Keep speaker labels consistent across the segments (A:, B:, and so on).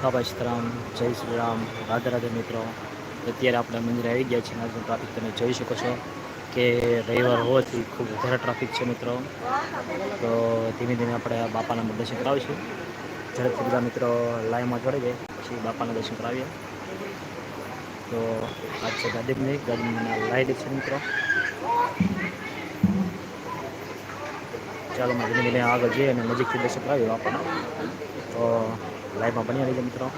A: સીતારામ જય શ્રી રામ. રાધે રાધે મિત્રો. અત્યારે આપણે મંદિરે આવી ગયા છીએ આજનો ટ્રાફિક તમે જોઈ શકો છો કે રવિવાર હોવાથી ખૂબ વધારે ટ્રાફિક છે મિત્રો. તો ધીમે ધીમે આપણે બાપાના દર્શન કરાવીશું. ઝડપથી બધા મિત્રો લાઈવમાં જોડી જાય. પછી બાપાના દર્શન કરાવીએ. તો આજ છે ગાંધીની ગાંધીના લાઈવ છે મિત્રો. ચાલો ધીમે ધીમે આગળ જઈએ અને નજીકથી દર્શન કરાવીએ બાપાના. તો લાઈવમાં બની રહીજો મિત્રો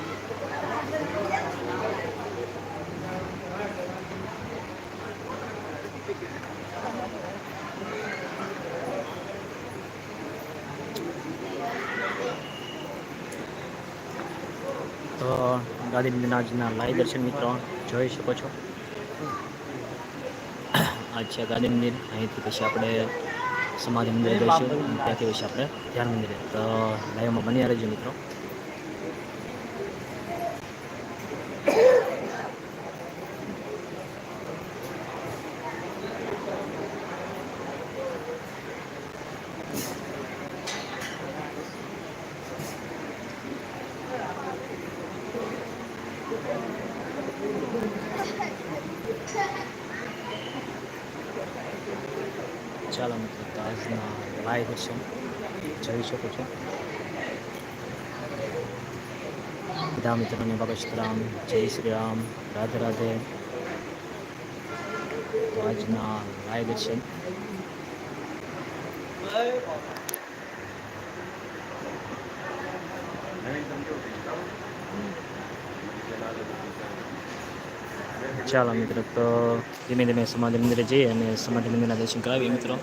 A: તો ગાંધી આજના લાઈવ દર્શન મિત્રો જોઈ શકો છો આ છે ગાંધી મંદિર અહીંથી પછી આપણે સમાધિ મંદિરે જઈશું ત્યાંથી પછી આપણે ધ્યાન મંદિરે તો લાઈવમાં બની રહેજો મિત્રો ચાલો મિત્રો તો આજના લાઈવ દર્શન જોઈ શકો છો બધા મિત્રોને બાબા સીતારામ જય શ્રી રામ રાધે રાધે તો આજના લાઈવ દર્શન ચાલો મિત્રો, તો ધીમે ધીમે સમાધિ મંદિરે જઈએ અને સમાધિ મંદિરના દર્શન કરાવીએ મિત્રો.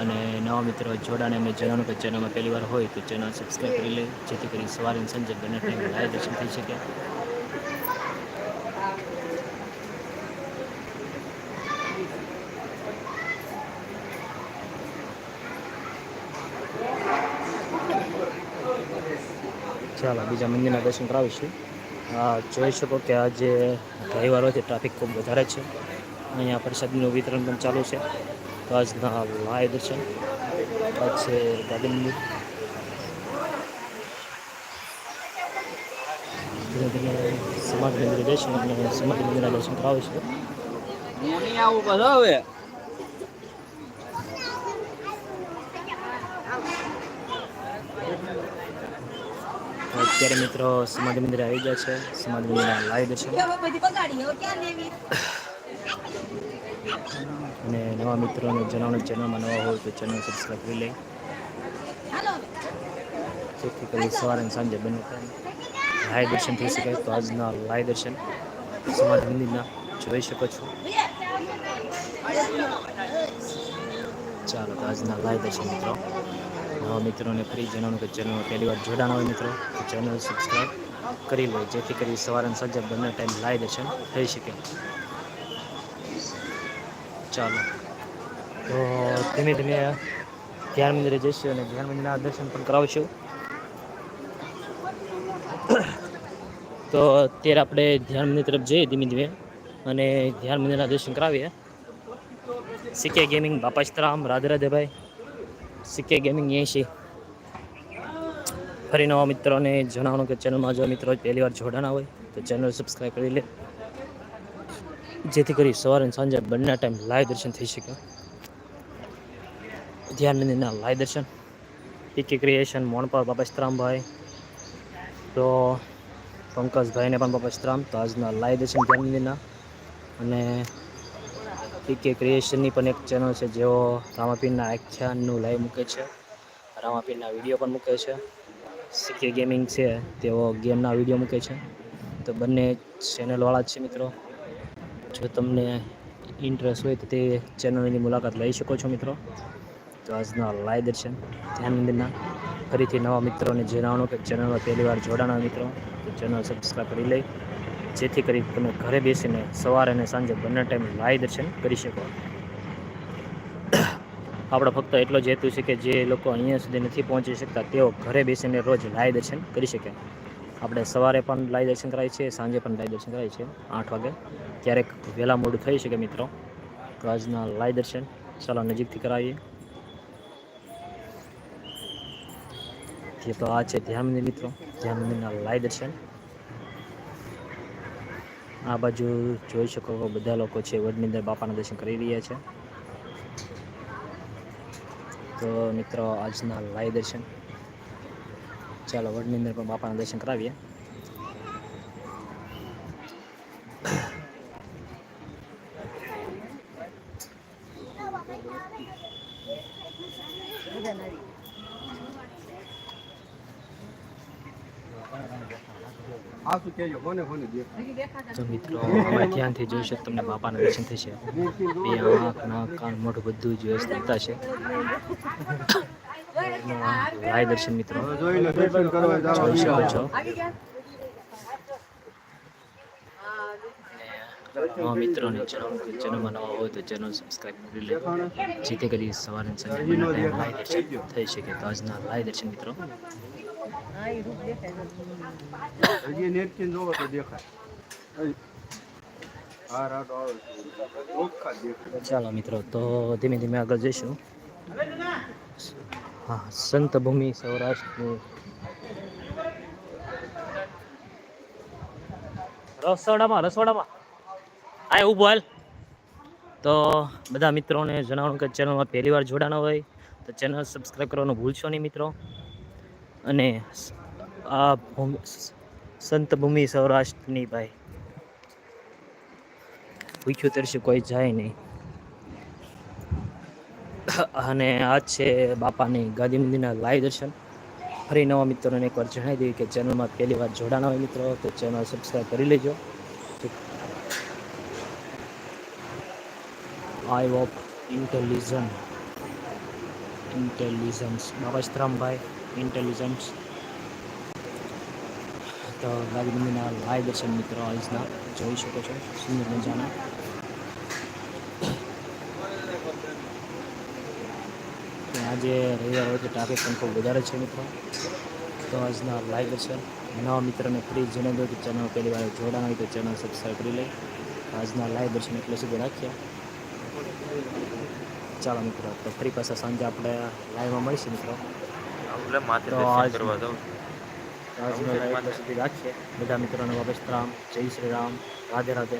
A: અને નવા મિત્રો, જોડાને અમે જણાવવાનું કે ચેનલમાં પહેલી વાર હોય તો ચેનલ સબસ્ક્રાઈબ કરી લે, જેથી કરી સવારે સાંજે બંને ટાઈમ લાઈવ દર્શન થઈ શકે. ચાલો, બીજા મંદિરના દર્શન કરાવીશું. જોઈ શકો કે આજે રવિવાર હોય ટ્રાફિક ખૂબ વધારે છે. અહીંયા પ્રસાદનું વિતરણ પણ ચાલુ છે. તો આજના લાઈવ દર્શન આજ છે ગાંધી મંદિર ધીમે ધીમે સમાધિ મંદિરે જઈશું અને સમાધિ મંદિરના દર્શન કરાવીશું
B: હવે.
A: અત્યારે મિત્રો સમાધિ મંદિર આવી ગયા છે. સમાધિ મંદિરના લાવી દર્શન અને નવા મિત્રોને જણાવવાનું ચેનલમાં નવા હોય તો ચેનલ સબસ્ક્રાઈબ કરી લે. જેથી કરી સવારે અને સાંજે બંને લાઈવ દર્શન થઈ શકે. તો આજના લાઈવ દર્શન સમાધિ મંદિરના જોઈ શકો છો. ચાલો તો આજના લાઈવ દર્શન મિત્રો. નવા મિત્રોને ફરી જણાવવાનું કે પહેલી વાર જોડાણ હોય, મિત્રો ચેનલ સબસ્ક્રાઈબ કરી લો, જેથી કરી સવારે સાંજે બંને ટાઈમ લાઈવ દર્શન થઈ શકે. ચાલો. તો ધીમે ધીમે ધ્યાન મંદિરે જઈશું અને ધ્યાન મંદિરના દર્શન પણ કરાવશું. તો અત્યારે આપણે ધ્યાન મંદિર તરફ જઈએ ધીમે ધીમે અને ધ્યાન મંદિરના દર્શન કરાવીએ. સીકે ગેમિંગ બાપા સીતારામ રાધે રાધે ભાઈ. સીકે ગેમિંગ એસી ફરી નવા મિત્રોને જણાવવાનું કે ચેનલમાં જો મિત્રો પહેલી વાર જોડાના હોય, તો ચેનલ સબસ્ક્રાઈબ કરી લે. જેથી કરી સવારે સાંજે બંને ટાઈમ લાઈવ દર્શન થઈ શકે. ધ્યાન મંદિરના લાઈવ દર્શન. પીકે ક્રિએશન મોણપાલ, બાપા સીતારામભાઈ, તો પંકજભાઈને પણ બાપા સીતારામ, તો આજના લાઈવ દર્શન ધ્યાન મંદિરના અને પીકે ક્રિએશનની પણ એક ચેનલ છે જેઓ રામાપીરના આખ્યાનનું લાઈવ મૂકે છે. રામાપીરના વીડિયો પણ મૂકે છે. સીકે ગેમિંગ છે, તેઓ ગેમના વીડિયો મૂકે છે. તો બંને ચેનલવાળા જ છે મિત્રો. જો તમને ઇન્ટરેસ્ટ હોય તો તે ચેનલની મુલાકાત લઈ શકો છો મિત્રો. તો આજના લાઈવ દર્શન. ધ્યાન ફરીથી નવા મિત્રોને જણાવણો કે ચેનલમાં પહેલી વાર જોડાના મિત્રો. તો ચેનલ સબસ્ક્રાઈબ કરી લઈ જેથી કરી તમે ઘરે બેસીને સવારે અને સાંજે બંને ટાઈમ લાઈ દર્શન કરી શકો. આપણે ફક્ત એટલો જ હેતુ છે કે જે લોકો અહીંયા સુધી નથી પહોંચી શકતા, તેઓ ઘરે બેસીને રોજ લાઈ દર્શન કરી શકે. આપણે સવારે પણ લાઈ દર્શન કરાય છે, સાંજે પણ લાઈ દર્શન કરાય છે, આઠ વાગે. ક્યારેક વહેલા મોડું થઈ શકે મિત્રો આજના લાઈ દર્શન ચાલો નજીકથી કરાવીએ. જે તો આ છે ધ્યાન મંદિર મિત્રો, ધ્યાન મંદિરના લાઈ દર્શન. આ બાજુ જોઈ શકો બધા લોકો છે વડની અંદર બાપાના દર્શન કરી રહ્યા છે. તો મિત્રો, આજના લાઈવ દર્શન. ચાલો વડની અંદર પણ બાપાના દર્શન કરાવીએ
C: આ શું કહેજો કોને કોને દેખાય
A: તો મિત્રો હવે ધ્યાનથી જોઈ શકો તમને બાપાના દર્શન થશે બે આંખ નાક કાન મોઢું બધું જ વ્યવસ્થિત થશે લાય દર્શન મિત્રો.
C: જોઈ
A: શકો છો નવા મિત્રોને ચેનલમાં નવા હોય તો ચેનલ સબસ્ક્રાઈબ કરી લે જેથી કરી સવારે સાંજે દર્શન થઈ શકે. તો આજના લાય દર્શન મિત્રો.
C: હજી નેટથી જોવો તો દેખાય.
A: ચાલો મિત્રો, તો ધીમે ધીમે આગળ જઈશું. હા, સંત ભૂમિ સૌરાષ્ટ્રની રસોડામાં રસોડામાં. આ ઊભો હાલ. તો બધા મિત્રોને જણાવવાનું કે ચેનલમાં પહેલી વાર જોડાના હોય, તો ચેનલ સબસ્ક્રાઈબ કરવાનું ભૂલશો નહીં મિત્રો. અને આ સંત ભૂમિ સૌરાષ્ટ્રની ભાઈ. ભૂખ્યું તરશું કોઈ જાય નહીં. અને આ છે બાપાની ગાદી મંદિરના લાઈવ દર્શન. ફરી નવા મિત્રોને એકવાર જણાવી દઈએ કે ચેનલમાં પહેલી વાર જોડાના હોય મિત્રો, તો ચેનલ સબસ્ક્રાઈબ કરી લેજો. આઈ ઓફ ઇન્ટેલિજન્ટ ઇન્ટેલિજન્સ બાબા શ્રામભાઈ ઇન્ટેલિજન્સ તો મંદિરના લાઈવ દર્શન મિત્રો આજના જોઈ શકો છો, સુંદર મજાના. આજે રવિવાર હોય તો ટ્રાફિક પણ ખૂબ વધારે છે મિત્રો. તો આજના લાઈવ દર્શન. નવા મિત્રોને ફ્રી જણાવી દો કે ચેનલ પહેલી વાર જોડાણ હોય તો ચેનલ સબસ્ક્રાઈબ કરી લે. આજના લાઈવ દર્શન એટલે સુધી રાખ્યા. ચાલો મિત્રો તો ફરી પાછા સાંજે આપણે લાઈવમાં મળીશું મિત્રો. તો આજનો લાઈવ સુધી રાખીએ. બધા મિત્રોને વાપસ રામ જય શ્રી રામ રાધે રાધે.